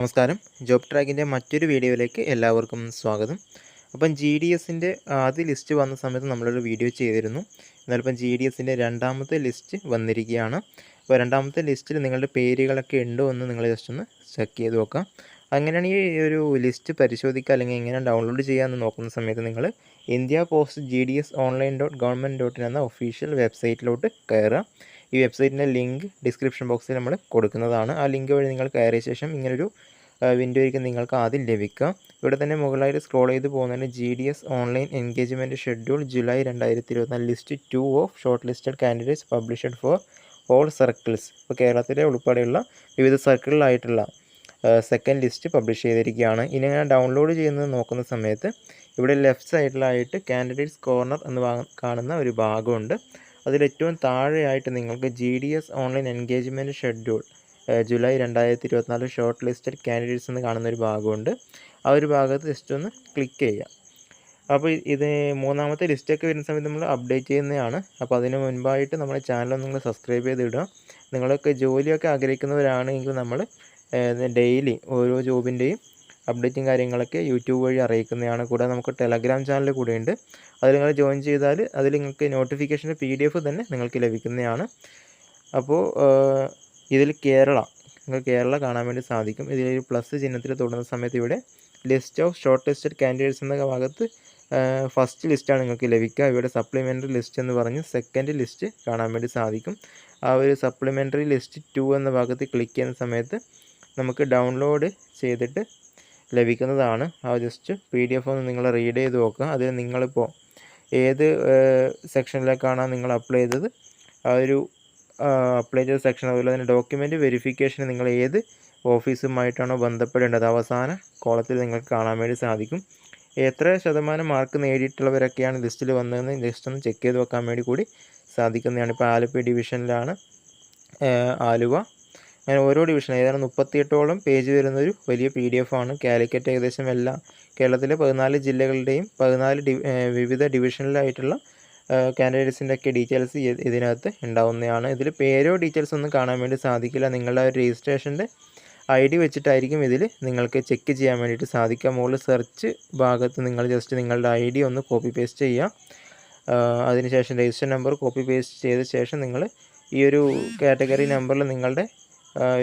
നമസ്കാരം. ജോബ് ട്രാക്കിന്റെ മറ്റൊരു വീഡിയോയിലേക്ക് എല്ലാവർക്കും സ്വാഗതം. അപ്പം ജി ഡി എസിന്റെ ആദ്യ ലിസ്റ്റ് വന്ന സമയത്ത് നമ്മളൊരു വീഡിയോ ചെയ്തിരുന്നു. എന്നാലിപ്പം ജി ഡി എസിന്റെ രണ്ടാമത്തെ ലിസ്റ്റ് വന്നിരിക്കുകയാണ്. അപ്പോൾ രണ്ടാമത്തെ ലിസ്റ്റിൽ നിങ്ങളുടെ പേരുകളൊക്കെ ഉണ്ടോ എന്ന് നിങ്ങൾ ജസ്റ്റ് ഒന്ന് ചെക്ക് ചെയ്ത് നോക്കാം. അങ്ങനെയാണെങ്കിൽ ഈ ഒരു ലിസ്റ്റ് പരിശോധിക്കുക അല്ലെങ്കിൽ എങ്ങനെ ഡൗൺലോഡ് ചെയ്യാമെന്ന് നോക്കുന്ന സമയത്ത് നിങ്ങൾ India post G D S online dot government dot in എന്ന ഒഫീഷ്യൽ വെബ്സൈറ്റിലോട്ട് കയറുക. ഈ വെബ്സൈറ്റിന്റെ ലിങ്ക് ഡിസ്ക്രിപ്ഷൻ ബോക്സിൽ നമ്മൾ കൊടുക്കുന്നതാണ്. ആ ലിങ്ക് വഴി നിങ്ങൾ കയറിയ ശേഷം ഇങ്ങനൊരു വിൻഡോ ആയിരിക്കും നിങ്ങൾക്ക് ആദ്യം ലഭിക്കുക. ഇവിടെ തന്നെ മുകളിലായിട്ട് സ്ക്രോൾ ചെയ്ത് പോകുന്നതിന് G D S online engagement schedule July രണ്ടായിരത്തി ഇരുപത്തിനാല് list to of short listed candidates published for all circles ഇപ്പോൾ കേരളത്തിലെ ഉൾപ്പെടെയുള്ള വിവിധ സർക്കിളിലായിട്ടുള്ള സെക്കൻഡ് ലിസ്റ്റ് പബ്ലിഷ് ചെയ്തിരിക്കുകയാണ്. ഇനി ഞാൻ ഡൗൺലോഡ് ചെയ്യുന്നത് നോക്കുന്ന സമയത്ത് ഇവിടെ ലെഫ്റ്റ് സൈഡിലായിട്ട് കാൻഡിഡേറ്റ്സ് കോർണർ എന്ന് കാണുന്ന ഒരു ഭാഗമുണ്ട്. അതിലേറ്റവും താഴെയായിട്ട് നിങ്ങൾക്ക് G D S online engagement schedule July രണ്ടായിരത്തി ഇരുപത്തിനാല് ഷോർട്ട് ലിസ്റ്റഡ് കാൻഡിഡേറ്റ്സ് എന്ന് കാണുന്ന ഒരു ഭാഗമുണ്ട്. ആ ഒരു ഭാഗത്ത് ജസ്റ്റ് ഒന്ന് ക്ലിക്ക് ചെയ്യുക അപ്പോൾ ഇത് മൂന്നാമത്തെ ലിസ്റ്റൊക്കെ വരുന്ന സമയത്ത് നമ്മൾ അപ്ഡേറ്റ് ചെയ്യുന്നതാണ്. അപ്പോൾ അതിന് മുൻപായിട്ട് നമ്മുടെ ചാനൽ നിങ്ങൾ സബ്സ്ക്രൈബ് ചെയ്തിടുക. നിങ്ങളൊക്കെ ജോലിയൊക്കെ ആഗ്രഹിക്കുന്നവരാണെങ്കിൽ നമ്മൾ ഡെയിലി ഓരോ ജോബിന്റെയും അപ്ഡേറ്റും കാര്യങ്ങളൊക്കെ യൂട്യൂബ് വഴി അറിയിക്കുന്നതാണ്. കൂടാതെ നമുക്ക് ടെലഗ്രാം ചാനൽ കൂടെയുണ്ട്. അതിൽ നിങ്ങൾ ജോയിൻ ചെയ്താൽ അതിൽ നിങ്ങൾക്ക് നോട്ടിഫിക്കേഷന്റെ പി ഡി എഫ് തന്നെ നിങ്ങൾക്ക് ലഭിക്കുന്നതാണ്. അപ്പോൾ ഇതിൽ കേരള നിങ്ങൾക്ക് കേരള കാണാൻ വേണ്ടി സാധിക്കും. ഇതിലൊരു പ്ലസ് ചിഹ്നത്തിൽ തൊടുന്ന സമയത്ത് ഇവിടെ list of short listed candidates എന്ന ഭാഗത്ത് ഫസ്റ്റ് ലിസ്റ്റാണ് നിങ്ങൾക്ക് ലഭിക്കുക. ഇവിടെ സപ്ലിമെന്ററി ലിസ്റ്റ് എന്ന് പറഞ്ഞ് സെക്കൻഡ് ലിസ്റ്റ് കാണാൻ വേണ്ടി സാധിക്കും. ആ ഒരു സപ്ലിമെന്ററി ലിസ്റ്റ് ടു എന്ന ഭാഗത്ത് ക്ലിക്ക് ചെയ്യുന്ന സമയത്ത് നമുക്ക് ഡൗൺലോഡ് ചെയ്തിട്ട് ലഭിക്കുന്നതാണ്. ആ ജസ്റ്റ് പി ഡി എഫ് ഒന്ന് നിങ്ങൾ റീഡ് ചെയ്ത് നോക്കുക. അതിൽ നിങ്ങളിപ്പോൾ ഏത് സെക്ഷനിലേക്കാണ് നിങ്ങൾ അപ്ലൈ ചെയ്തത്. ആ ഒരു അപ്ലൈ ചെയ്ത സെക്ഷൻ അതുപോലെ തന്നെ ഡോക്യുമെന്റ് വെരിഫിക്കേഷൻ നിങ്ങൾ ഏത് ഓഫീസുമായിട്ടാണോ ബന്ധപ്പെടേണ്ടത്? അവസാന കോളത്തിൽ നിങ്ങൾക്ക് കാണാൻ വേണ്ടി സാധിക്കും. എത്ര ശതമാനം മാർക്ക് നേടിയിട്ടുള്ളവരൊക്കെയാണ് ലിസ്റ്റിൽ വന്നതെന്ന് ലിസ്റ്റ് ഒന്ന് ചെക്ക് ചെയ്ത് വെക്കാൻ വേണ്ടി കൂടി സാധിക്കുന്നതാണ്. ഇപ്പോൾ ആലപ്പി ഡിവിഷനിലാണ് ആലുവ. അങ്ങനെ ഓരോ ഡിവിഷൻ ഏതാണ്ട് മുപ്പത്തിയെട്ടോളം പേജ് വരുന്നൊരു വലിയ പി ഡി എഫ് ആണ്. കാലിക്കറ്റ് ഏകദേശം എല്ലാ കേരളത്തിലെ പതിനാല് ജില്ലകളുടെയും പതിനാല് വിവിധ ഡിവിഷനിലായിട്ടുള്ള കാൻഡിഡേറ്റ്സിന്റെ ഒക്കെ ഡീറ്റെയിൽസ് ഇതിനകത്ത് ഉണ്ടാവുന്നതാണ്. ഇതിൽ പേരോ ഡീറ്റെയിൽസ് ഒന്നും കാണാൻ വേണ്ടി സാധിക്കില്ല. നിങ്ങളുടെ രജിസ്ട്രേഷന്റെ ഐ ഡി വെച്ചിട്ടായിരിക്കും ഇതിൽ നിങ്ങൾക്ക് ചെക്ക് ചെയ്യാൻ വേണ്ടിയിട്ട് സാധിക്കുക. മുകളിൽ സെർച്ച് ഭാഗത്ത് നിങ്ങൾ ജസ്റ്റ് നിങ്ങളുടെ ഐ ഡി ഒന്ന് കോപ്പി പേസ്റ്റ് ചെയ്യുക. അതിനുശേഷം രജിസ്റ്റർ നമ്പർ കോപ്പി പേസ്റ്റ് ചെയ്ത ശേഷം നിങ്ങൾ ഈ ഒരു കാറ്റഗറി നമ്പറിൽ നിങ്ങളുടെ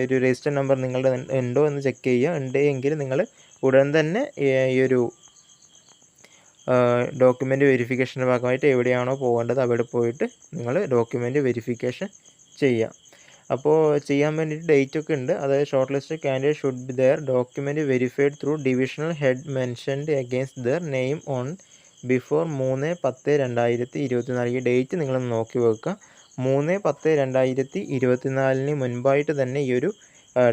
ഒരു രജിസ്റ്റർ നമ്പർ നിങ്ങളുടെ ഉണ്ടോ എന്ന് ചെക്ക് ചെയ്യുക. ഉണ്ട് എങ്കിൽ നിങ്ങൾ ഉടൻ തന്നെ ഈ ഒരു ഡോക്യുമെന്റ് വെരിഫിക്കേഷന്റെ ഭാഗമായിട്ട് എവിടെയാണോ പോകേണ്ടത് അവിടെ പോയിട്ട് നിങ്ങൾ ഡോക്യുമെന്റ് വെരിഫിക്കേഷൻ ചെയ്യുക അപ്പോൾ ചെയ്യാൻ വേണ്ടിയിട്ട് ഡേറ്റ് ഒക്കെ ഉണ്ട്. അതായത് short list candidate should be there document verified through divisional head mentioned against their name on before മൂന്ന് പത്ത് രണ്ടായിരത്തി ഇരുപത്തിനാല്. ഈ ഡേറ്റ് നിങ്ങൾ നോക്കി വെക്കുക. മൂന്ന് പത്ത് രണ്ടായിരത്തി ഇരുപത്തിനാലിന് മുൻപായിട്ട് തന്നെ ഈ ഒരു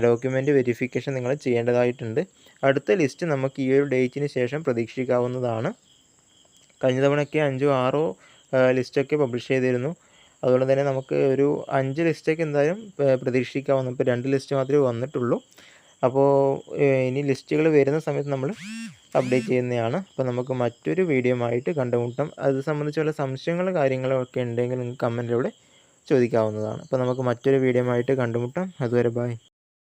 ഡോക്യുമെന്റ് വെരിഫിക്കേഷൻ നിങ്ങൾ ചെയ്യേണ്ടതായിട്ടുണ്ട്. അടുത്ത ലിസ്റ്റ് നമുക്ക് ഈ ഒരു ഡേറ്റിന് ശേഷം പ്രതീക്ഷിക്കാവുന്നതാണ്. കഴിഞ്ഞ തവണയൊക്കെ അഞ്ചോ ആറോ ലിസ്റ്റൊക്കെ പബ്ലിഷ് ചെയ്തിരുന്നു. അതുകൊണ്ട് തന്നെ നമുക്ക് ഒരു അഞ്ച് ലിസ്റ്റൊക്കെ എന്തായാലും പ്രതീക്ഷിക്കാവുന്ന ഇപ്പോൾ രണ്ട് ലിസ്റ്റ് മാത്രമേ വന്നിട്ടുള്ളൂ. അപ്പോൾ ഇനി ലിസ്റ്റുകൾ വരുന്ന സമയത്ത് നമ്മൾ അപ്ഡേറ്റ് ചെയ്യുന്നതാണ്. അപ്പോൾ നമുക്ക് മറ്റൊരു വീഡിയോ ആയിട്ട് കണ്ടുമുട്ടാം. അത് സംബന്ധിച്ചുള്ള സംശയങ്ങൾ കാര്യങ്ങളൊക്കെ ഉണ്ടെങ്കിൽ നിങ്ങൾക്ക് കമന്റിലൂടെ ചോദിക്കാവുന്നതാണ്. അപ്പോൾ നമുക്ക് മറ്റൊരു വീഡിയോ ആയിട്ട് കണ്ടുമുട്ടാം. അതുവരെ ബൈ